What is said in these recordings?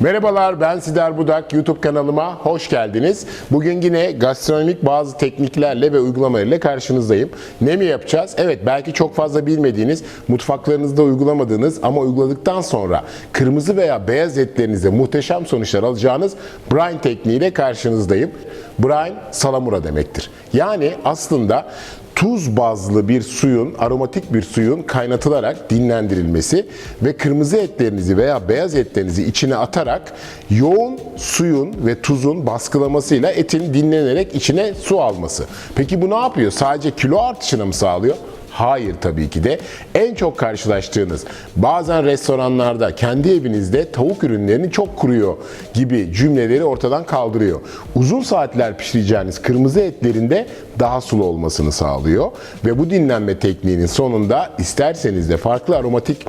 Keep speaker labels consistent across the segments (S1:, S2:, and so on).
S1: Merhabalar ben Sider Budak YouTube kanalıma hoş geldiniz. Bugün yine gastronomik bazı tekniklerle ve uygulamalarıyla karşınızdayım. Ne mi yapacağız? Evet belki çok fazla bilmediğiniz, mutfaklarınızda uygulamadığınız ama uyguladıktan sonra kırmızı veya beyaz etlerinize muhteşem sonuçlar alacağınız brine tekniğiyle karşınızdayım. Brine salamura demektir. Yani aslında tuz bazlı bir suyun, aromatik bir suyun kaynatılarak dinlendirilmesi ve kırmızı etlerinizi veya beyaz etlerinizi içine atarak yoğun suyun ve tuzun baskılamasıyla etin dinlenerek içine su alması. Peki bu ne yapıyor? Sadece kilo artışını mı sağlıyor? Hayır tabii ki de. En çok karşılaştığınız bazen restoranlarda kendi evinizde tavuk ürünlerini çok kuruyor gibi cümleleri ortadan kaldırıyor. Uzun saatler pişireceğiniz kırmızı etlerinde daha sulu olmasını sağlıyor ve bu dinlenme tekniğinin sonunda isterseniz de farklı aromatik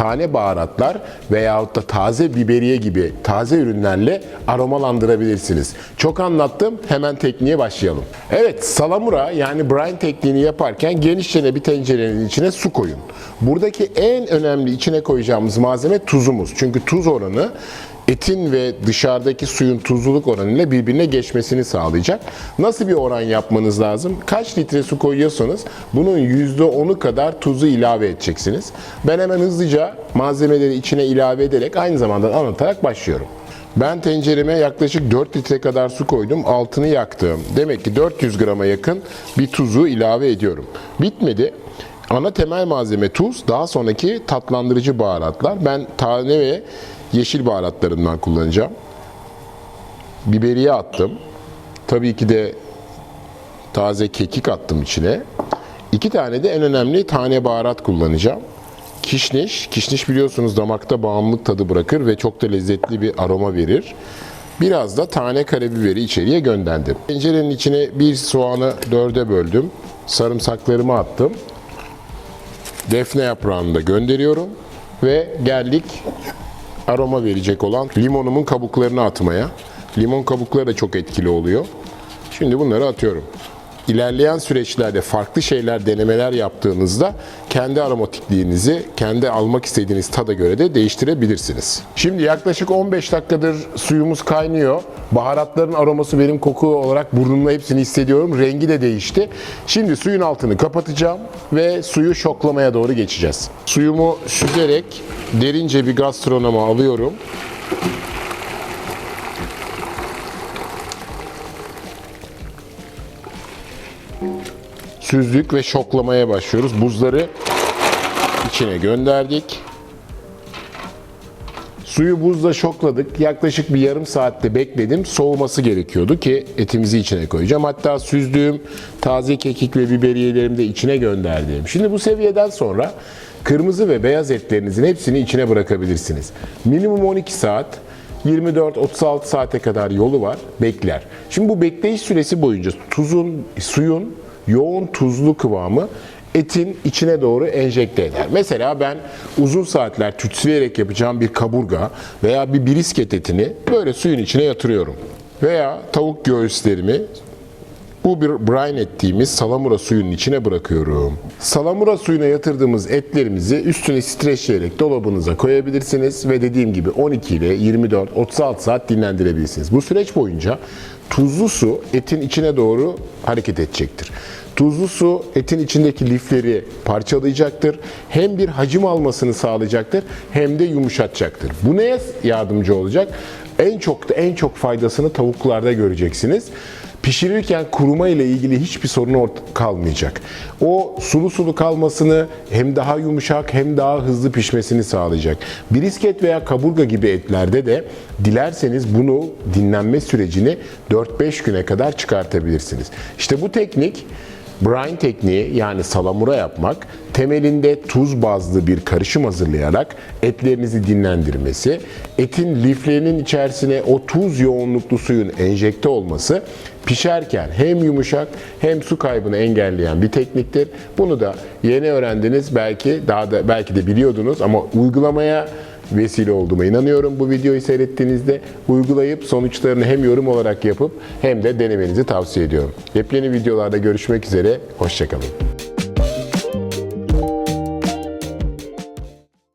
S1: tane baharatlar veyahut da taze biberiye gibi taze ürünlerle aromalandırabilirsiniz. Çok anlattım. Hemen tekniğe başlayalım. Evet, salamura yani brine tekniğini yaparken genişçe bir tencerenin içine su koyun. Buradaki en önemli içine koyacağımız malzeme tuzumuz. Çünkü tuz oranı etin ve dışarıdaki suyun tuzluluk oranıyla birbirine geçmesini sağlayacak. Nasıl bir oran yapmanız lazım? Kaç litre su koyuyorsanız bunun %10'u kadar tuzu ilave edeceksiniz. Ben hemen hızlıca malzemeleri içine ilave ederek aynı zamanda anlatarak başlıyorum. Ben tencereme yaklaşık 4 litre kadar su koydum. Altını yaktım. Demek ki 400 grama yakın bir tuzu ilave ediyorum. Bitmedi. Ana temel malzeme tuz, daha sonraki tatlandırıcı baharatlar. Ben tane ve yeşil baharatlarından kullanacağım. Biberiye attım. Tabii ki de taze kekik attım içine. İki tane de en önemli tane baharat kullanacağım. Kişniş, kişniş biliyorsunuz damakta bağımlılık tadı bırakır ve çok da lezzetli bir aroma verir. Biraz da tane karabiberi içeriye gönderdim. Tencerenin içine bir soğanı dörde böldüm. Sarımsaklarımı attım. Defne yaprağını da gönderiyorum. Ve geldik aroma verecek olan limonumun kabuklarını atmaya. Limon kabukları da çok etkili oluyor. Şimdi bunları atıyorum. İlerleyen süreçlerde farklı şeyler, denemeler yaptığınızda kendi aromatikliğinizi, kendi almak istediğiniz tada göre de değiştirebilirsiniz. Şimdi yaklaşık 15 dakikadır suyumuz kaynıyor. Baharatların aroması benim koku olarak burnumda hepsini hissediyorum. Rengi de değişti. Şimdi suyun altını kapatacağım ve suyu şoklamaya doğru geçeceğiz. Suyumu süzerek derince bir gastronoma alıyorum. Süzdük ve şoklamaya başlıyoruz. Buzları içine gönderdik. Suyu buzla şokladık. Yaklaşık bir yarım saatte bekledim. Soğuması gerekiyordu ki etimizi içine koyacağım. Hatta süzdüğüm taze kekik ve biberiyelerimi de içine gönderdim. Şimdi bu seviyeden sonra kırmızı ve beyaz etlerinizin hepsini içine bırakabilirsiniz. Minimum 12 saat 24-36 saate kadar yolu var. Bekler. Şimdi bu bekleyiş süresi boyunca tuzun, suyun yoğun tuzlu kıvamı etin içine doğru enjekte eder. Mesela ben uzun saatler tütsüleyerek yapacağım bir kaburga veya bir brisket etini böyle suyun içine yatırıyorum. Veya tavuk göğüslerimi bu bir brine ettiğimiz salamura suyunun içine bırakıyorum. Salamura suyuna yatırdığımız etlerimizi üstüne streçleyerek dolabınıza koyabilirsiniz ve dediğim gibi 12 ile 24-36 saat dinlendirebilirsiniz. Bu süreç boyunca tuzlu su etin içine doğru hareket edecektir. Tuzlu su etin içindeki lifleri parçalayacaktır. Hem bir hacim almasını sağlayacaktır hem de yumuşatacaktır. Bu neye yardımcı olacak? En çok da en çok faydasını tavuklarda göreceksiniz. Pişirirken kuruma ile ilgili hiçbir sorun ort- kalmayacak. O sulu sulu kalmasını hem daha yumuşak hem daha hızlı pişmesini sağlayacak. Brisket veya kaburga gibi etlerde de dilerseniz bunu dinlenme sürecini 4-5 güne kadar çıkartabilirsiniz. İşte bu teknik Brine tekniği yani salamura yapmak temelinde tuz bazlı bir karışım hazırlayarak etlerinizi dinlendirmesi, etin liflerinin içerisine o tuz yoğunluklu suyun enjekte olması pişerken hem yumuşak hem su kaybını engelleyen bir tekniktir. Bunu da yeni öğrendiniz belki daha da belki de biliyordunuz ama uygulamaya vesile olduğuma inanıyorum. Bu videoyu seyrettiğinizde uygulayıp sonuçlarını hem yorum olarak yapıp hem de denemenizi tavsiye ediyorum. Yepyeni videolarda görüşmek üzere, hoşçakalın.